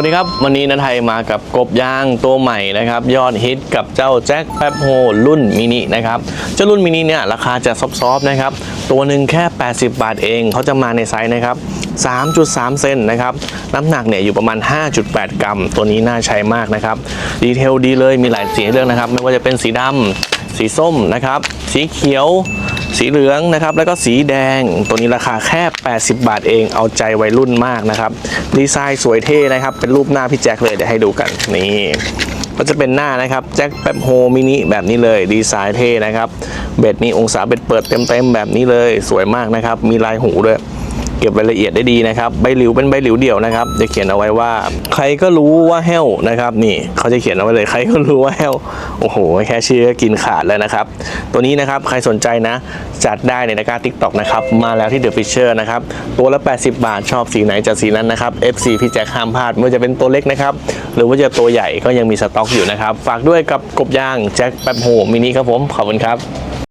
วัสดีครับ วันนี้นาไทยมากับกบย่างตัวใหม่นะครับ ยอดฮิตกับเจ้าแจ็คแป๊บโฮรุ่นมินินะครับ เจ้ารุ่นมินิเนี่ยราคาจะซอฟๆนะครับ ตัวหนึ่งแค่ 80 บาทเองเขาจะมาในไซส์นะครับ 3.3 เซนนะครับ น้ำหนักเนี่ยอยู่ประมาณ 5.8 กรัม ตัวนี้น่าใช้มากนะครับ ดีเทลดีเลยมีหลายสีให้เลือกนะครับ ไม่ว่าจะเป็นสีดำสีส้มนะครับ สีเขียว สีเหลืองนะครับแล้วก็สีแดงตัวนี้ราคาแค่ 80 บาทเองเอาใจวัยรุ่นมากนะครับดีไซน์สวยเท่นะครับ เป็นรูปหน้าพี่แจ็คเลยเดี๋ยวให้ดูกันนี่ก็จะเป็นหน้านะครับแจ็คแป๊บโฮมินิแบบนี้เลยดีไซน์เท่นะครับเบ็ดนี้องศาเบ็ดเปิดเต็มๆแบบนี้เลย สวยมากนะครับ มีลายหูด้วย เก็บรายละเอียดได้ดีนะครับใบหลิวเป็นใบหลิวเดี่ยวนะครับ จะเขียนเอาไว้ว่า ใครก็รู้ว่าแห้วนะครับ นี่เขาจะเขียนเอาไว้เลยใครก็รู้ว่าแห้วโอ้โห แค่ชื่อก็กินขาดแล้วนะครับ ตัวนี้นะครับใครสนใจนะ จัดได้ในตะกร้าทิกตอกนะครับมาแล้วที่เดอะฟิชเชอร์นะครับตัวละ 80 บาทชอบสีไหนจัดสีนั้นนะครับ FC พี่แจ็คห้ามพลาดไม่ว่าจะเป็นตัวเล็กนะครับหรือว่าจะตัวใหญ่ก็ยังมีสต็อกอยู่นะครับฝากด้วยกับกบย่างแจ็คแป๊บโฮมินิครับผมขอบคุณครับ